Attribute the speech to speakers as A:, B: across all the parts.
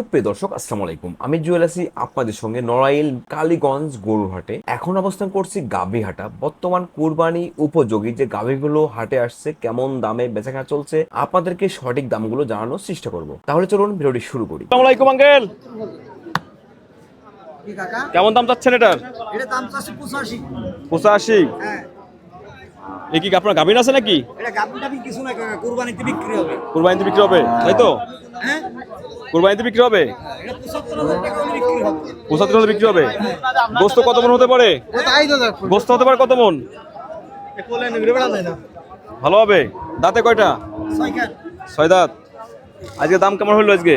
A: সুপ্রিয় দর্শক আসসালামু আলাইকুম। আমি জুয়েল আছি আপনাদের সঙ্গে নড়াইল কালীগঞ্জ গরুহাটে এখন অবস্থান করছি গাভীহাটা। বর্তমান কুরবানি উপযোগী যে গাভীগুলো হাটে আসছে কেমন দামে বেচাকেনা চলছে আপনাদেরকে সঠিক দামগুলো জানানোর চেষ্টা করব। তাহলে চলুন ভিডিওটি শুরু করি।
B: আসসালামু আলাইকুম আঙ্কেল। কেমন দাম চাচ্ছেন এটার?
C: এটা দাম চাচ্ছি হ্যাঁ।
B: এ কি আপনার গাভিন আছে নাকি?
C: এটা গাভি কিছু না কুরবানিতে বিক্রি হবে।
B: কুরবানিতে বিক্রি হবে তাই তো?
C: হ্যাঁ।
B: কুরবানিতে বিক্রি হবে?
C: পঁচাত্তর হলে বিক্রি হবে?
B: গোস্ত কত মন হতে পারে? গোস্ত হতে পারে কত মন? ভালো হবে। দাঁতে কয়টা?
C: ছয়
B: দাঁত। আজকে দাম কেমন হলো আজকে?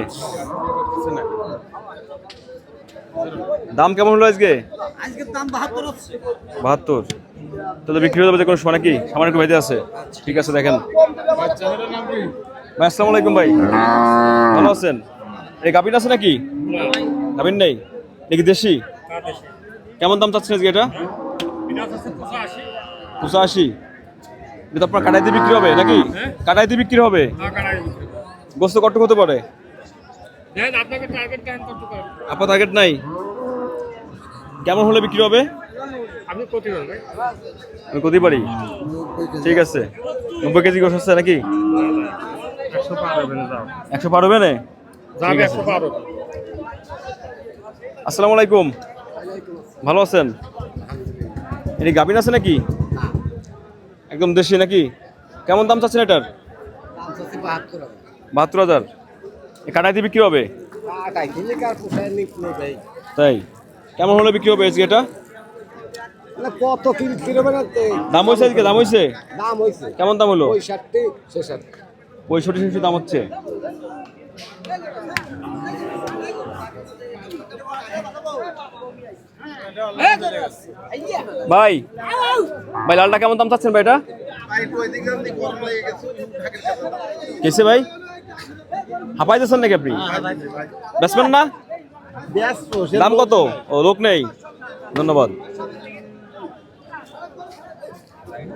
B: দাম কেমন হলো আজকে?
C: বাহাত্তর।
B: তাহলে বিক্রি হয়ে যাবে কোনো সময় নাকি? সামান্য একটু আছে। ঠিক আছে, দেখেন। ভাই, আসসালামু আলাইকুম ভাই। ভালো আছেন? এই গাভিন আছে নাকি? গাভিন নেই? নাকি দেশি? কেমন দাম চাচ্ছেন আজকে এটা? পঁচাশি। এটা তো আপনার কাটাইতে বিক্রি হবে নাকি? কাটাইতে বিক্রি হবে? গোস্ত কট্টক হতে পারে? আপনার টার্গেট নাই। কেমন হলে বিক্রি হবে? আমি করতে পারি ঠিক আছে। নব্বই কেজি গোস হচ্ছে নাকি? একশো পার হবে না আছে। আসসালামু আলাইকুম। ভালো আছেন? এটি গাভিন আছে নাকি? একদম দেশি নাকি? কেমন দাম চাচ্ছেন এটার?
C: দাম বাহাত্তর হাজার।
B: কাটাইতে বিক্রি হবে? তাই? কেমন হলে বিক্রি হবে আজকে এটা?
C: কত কি বিক্রি হবে না
B: দাম হয়েছে আজকে দাম হয়েছে
C: দাম হয়েছে
B: কেমন দাম হলো?
C: পঁয়ষট্টি ছেষট্টি।
B: পঁয়ষট্টি ছেষট্টি দাম হচ্ছে। ভাই ভাই, লালটা কেমন দাম চাচ্ছেন ভাই এটা? কেসে ভাই? হাঁপাই যাচ্ছেন নাকি আপনি? বেসবেন না? দাম কত? ও, লোক নেই। ধন্যবাদ।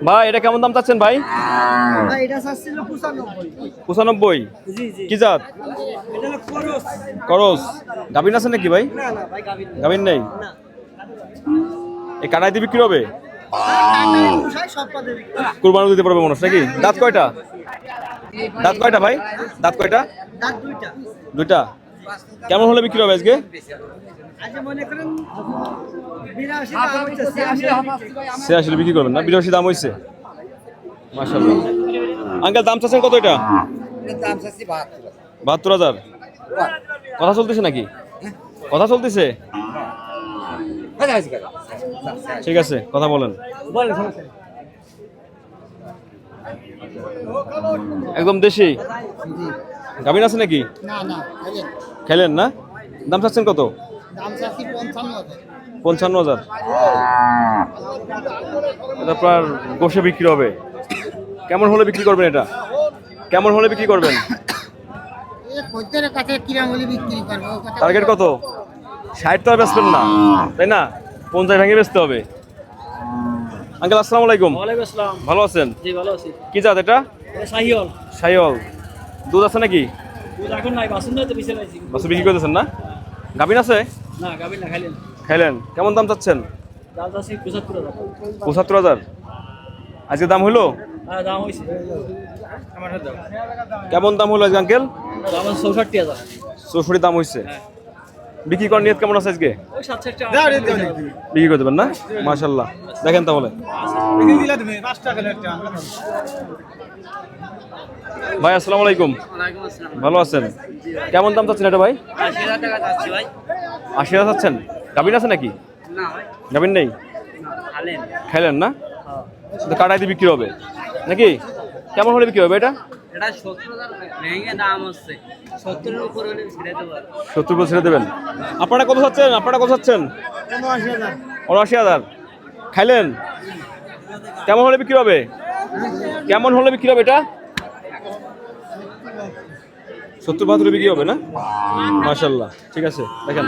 B: ভাই এটা কেমন দাম চাচ্ছেন ভাই?
C: পঁচানব্বই।
B: কি জাত? করস। গাভিন আছে নাকি ভাই? গাভিন নেই। এই কাটাই দিয়ে বিক্রি হবে? কুরবানি দিতে পারবে মানুষ নাকি? দাঁত কয়টা? দাঁত কয়টা ভাই? দাঁত কয়টা?
C: দুইটা?
B: কেমন হলে বিক্রি হবে আজকে?
C: মনে ছিয়াশি
B: আসলে বিক্রি। করবেন না? বিরাশি দাম হয়েছে মাসাল্লাহ আঙ্কেল দাম চাচ্ছেন কত এটা?
C: বাহাত্তর
B: বাহাত্তর হাজার? কথা চলতেছে নাকি? কথা চলতেছে? ঠিক আছে কথা বলেন। একদম দেশি? গাভিন আছে নাকি?
C: না না
B: খেলেন। না? দাম চাচ্ছেন কত?
C: দাম চাচ্ছি পঞ্চান্ন হাজার।
B: এটা আপনার গোষে বিক্রি হবে। কেমন হলে বিক্রি করবেন এটা? কেমন হলে বিক্রি করবেন?
C: খদ্দের কাছে কিরাম হলে বিক্রি করব
B: টার্গেট কত? ষাট তো আর বেচবেন না। তাই না? পঞ্চাশ ভেঙে বেচতে হবে। আঙ্কেল আসসালামু আলাইকুম। ভালো আছেন?
D: জি ভালো আছি।
B: কি জাত এটা?
D: শাহিওল।
B: সাইওয়াল দুধ আছে নাকি? বাসু বিক্রি করতেছেন না? গাভিন আছে?
D: খাইলেন।
B: কেমন দাম চাচ্ছেন?
D: পঁচাত্তর হাজার।
B: আজকে দাম হলো
D: হ্যাঁ
B: কেমন দাম হলো আজকে আঙ্কেল?
D: চৌষট্টি
B: দাম হয়েছে বিক্রি করার নিয়ত কেমন আছে আজকে? বিক্রি করে দেবেন না? মাশাল্লাহ দেখেন তাহলে ভাই আসসালামু আলাইকুম। ভালো আছেন? কেমন দাম চাচ্ছেন এটা ভাই?
D: আশি হাজার
B: চাচ্ছেন? গাভিন আছে নাকি?
D: না ভাই
B: গাভিন নেই?
D: খালেন
B: খাইলেন না? তো কাটাই দিয়ে বিক্রি হবে। নাকি? কেমন হলে বিক্রি হবে এটা?
D: এটা সত্তর ভেঙে দাম হচ্ছে। সত্তরের উপর হলে ছেড়ে দেবো।
B: সত্তর করে ছেড়ে দেবেন? আপনারা কত চাচ্ছেন? আপনারা কত চাচ্ছেন? উনআশি হাজার। খাইলেন? কেমন হলে বিক্রি হবে? কেমন হলে বিক্রি হবে এটা? সত্তর বাহাত্তর বিক্রি হবে না? মাশাল্লাহ। ঠিক আছে দেখেন।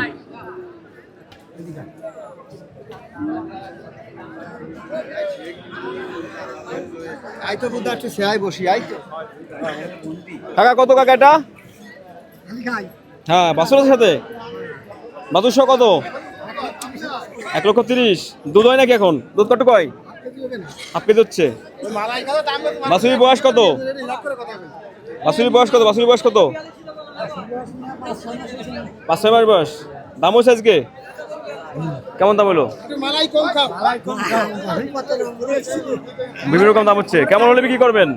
C: আই তো বুদ্ধ একটু সে বসি আই তো।
B: কাকা কত কাকা এটা? হ্যাঁ বাসুরের সাথে? কত? এক লক্ষ তিরিশ। দুধ হয় নাকি এখন? দুধ কত কয়? হাফ কেজি হচ্ছে। বাসুরির বয়স কত? বাসুরির বয়স কত? বাসুরির বয়স কত? পাঁচ ছয় মাস বয়স। দাম হয়েছে আজকে? কেমন দাম হলো? বিভিন্ন রকম দাম হচ্ছে। কেমন হলে বিক্রি করবেন?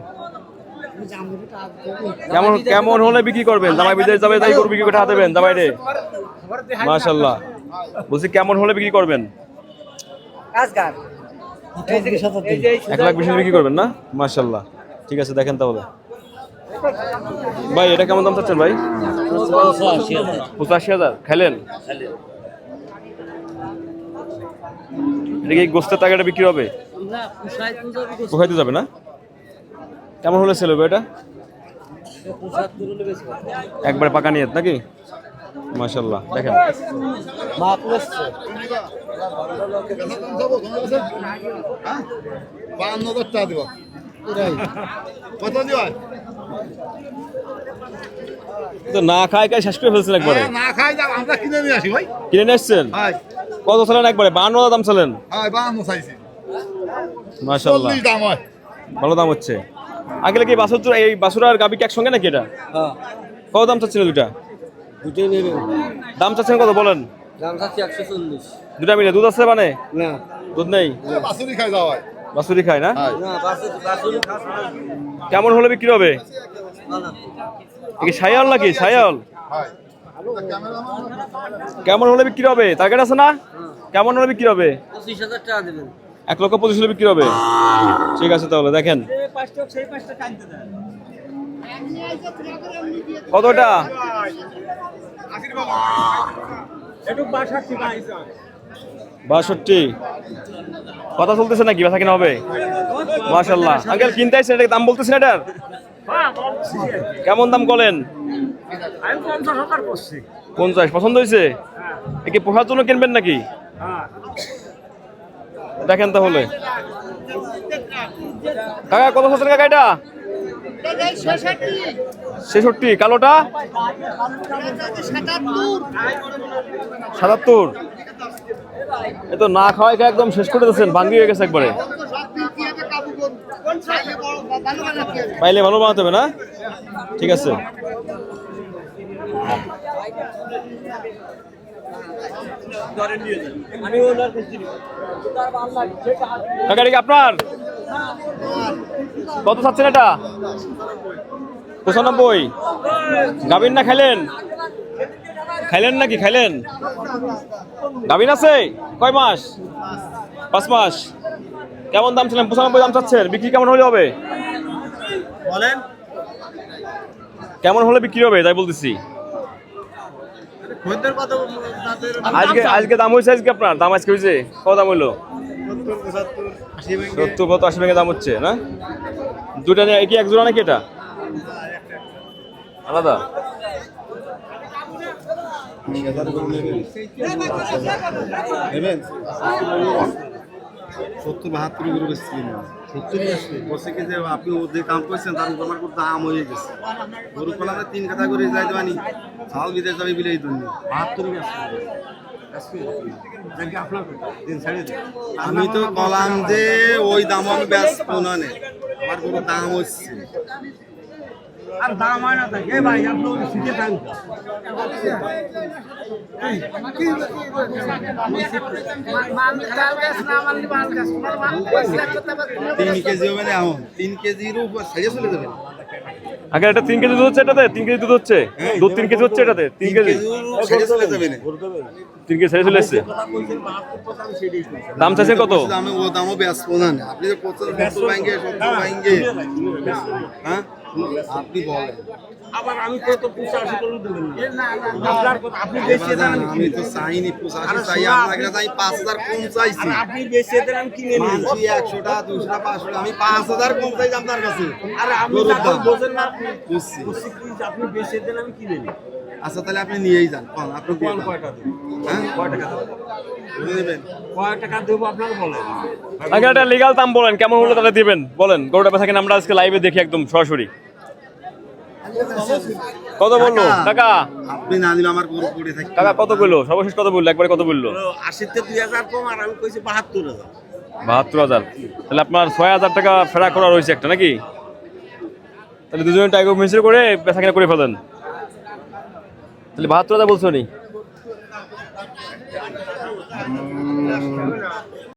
B: কেমন কেমন হলে বিক্রি করবেন? জামাই বিদেশ যাবে, তাই গরু বিক্রি করে হাতে দেবেন জামাই রে মাশাল্লাহ বলছি, কেমন হলে বিক্রি করবেন? এক লাখ বিশ বিক্রি করবেন না? মাশাল্লাহ ঠিক আছে, দেখেন তাহলে। ভাই, এটা কেমন দাম চাচ্ছেন ভাই? পঁচাশি হাজার। খাইলেন এটা কি গোস্তের টাকাটা বিক্রি হবে?
D: আমরা
B: কোথায় যাবে না? কেমন হলে সেল হবে এটা? একবারে পাকা নিয়ে নাকি? মাশাল্লাহ দেখেন।
C: মা পুরস্কার
E: বাহান্ন হাজার টাকা দিব কত দিবা?
B: তো না খায় খায় শেষ করে ফেলছেন একবারে।
E: না খাই আমরা কিনে নিয়ে আসি ভাই।
B: কিনে নিয়ে আসছেন? কত ছিলেন একবারে? বান্ন দাম ছিলেন
E: দাম হয়
B: ভালো দাম হচ্ছে। আগে কি বাসুর এই বাসুর আর গাবি কি একসঙ্গে নাকি এটা?
C: হ্যাঁ।
B: কত দাম চাচ্ছিল দুটা
C: দুটোই নেবেন
B: দাম চাচ্ছেন কত বলেন?
C: দাম চাচ্ছি একশো চল্লিশ।
B: দুটা মিলে দুধ আছে মানে?
C: না।
B: দুধ নেই?
E: বাসুরি খাই যাও হয়
B: বাসুরি খায় না?
E: হাই
C: না বাসে বাসুরি খাস
B: কেমন হলে বিক্রি হবে? কি সায়াল নাকি? সায়াল? কেমন হলে বিক্রি হবে? টার্গেট আছে না? কেমন হলে বিক্রি হবে?
C: পঁচিশ হাজার টাকা দেবেন।
B: এক লক্ষ পঁচিশ হলে বিক্রি হবে? ঠিক আছে তাহলে দেখেন। কতটা? বাষট্টি কথা চলতেছে নাকি? বেচা কিনা হবে? মাশাল্লাহ আঙ্কেল কিনতে আসছেন? এটা দাম বলতেছেন এটার? কেমন দাম বলেন? পঞ্চাশ। পছন্দ হয়েছে? এ কি পোষার জন্য কিনবেন নাকি? দেখেন তাহলে। কাকা, কত বছর কাকা এটা? ছেষট্টি। কালোটা? সাতাত্তর। এ তো না খাওয়াই খাওয়া একদম শেষ করে দিচ্ছেন ভাঙ্গি হয়ে গেছে একবারে। পাইলে ভালো বানাতে হবে না? ঠিক আছে। আপনার? কত চাচ্ছেন এটা? পঁচানব্বই। গাবিন না খাইলেন? খাইলেন নাকি? খাইলেন? গাবিন আছে? কয় মাস? পাঁচ মাস। কেমন দাম ছিলেন? পঁচানব্বই দাম চাচ্ছেন। বিক্রি কেমন হলে হবে?
C: বলেন।
B: কেমন হলে বিক্রি হবে? তাই বলতেছি। আজকে আজকে দাম হয়েছে আজকে আপনার? দাম আজকে হয়েছে কত দাম হইল? সত্তর কত আশি ভেঙে দাম হচ্ছে না? দুটা নিয়ে কি এক জোড়া নাকি এটা? আলাদা?
F: সত্তর বাহাত্তর করে বেচছিলেন কি যে আপনি যে কাম করছেন তার উপর আমার দাম হয়ে গেছে। গরু তিন কাটা করে যাই দেবানি চাল বিদেশ যাবে বিলে এই জন্য। বাহাত্তরই আমি তো কলাম যে ওই দাম আমি ব্যস্ত না নে। আমার গরুর দাম হচ্ছে
C: আর দাম হয় না থাকে ভাই আপনি শিখে থাকেন
F: তিন কেজি হবে না এখন তিন কেজির উপর সাইজে চলে যাবে।
B: আগে এটা তিন কেজি দুধ হচ্ছে এটাতে? তিন কেজি দুধ হচ্ছে? দুধ তিন কেজি হচ্ছে এটাতে? তিন কেজি? তিন কেজি ছেড়ে চলে এসছে? দাম চাইছেন কত?
F: আমি ও দামও ব্যস্ত না। আপনি যে ব্যাংকে। হ্যাঁ? আপনি বলেন।
C: আবার আমি কত পঁচাশি করে দেবেন আপনার কথা আপনি বেশি দেন।
F: আমি তো চাইনি পঁচাশি চাই আপনাকে চাই পাঁচ হাজার কম চাইছি।
C: আপনি বেশি দেন আমি কিনে
F: একশো টাকা দুশো টাকা পাঁচশো টাকা আমি পাঁচ হাজার কম চাইছি আপনার কাছে।
C: আরে। বোঝেন না আপনি।
F: বুঝছি।
C: বুঝছি, আপনি বেশি দেন আমি কিনে নিই
F: আচ্ছা তাহলে আপনি নিয়েই যান। কোন আপনি দিয়ে দেন।
C: কয়
F: হ্যাঁ?
C: কয় টাকা দেবো?
F: বলে দেবেন।
C: কয় টাকা দেবো আপনার বলেন।
B: আগে একটা লিগাল দাম বলেন কেমন হলে তাহলে দিবেন? বলেন গরুটা বেচা কিনা আমরা আজকে লাইভে দেখি একদম সরাসরি।
G: কত বলল? কাকা।
F: আপনি না দিলে আমার গরু পড়ে থাকি
G: কাকা কত বলল? সর্বশেষ কত বলল? একবারে কত বলল?
E: আশিতে দুই হাজার কম আর আমি কইছি বাহাত্তর হাজার।
G: বাহাত্তর হাজার। তাহলে আপনার ছয় হাজার টাকা ফেরা করা রয়েছে একটা নাকি? তাহলে দুজনে টাইগো মিছিল করে বেচা কেনা করে ফেলেন। তাহলে বাহাত্তর হাজার বলছো নি?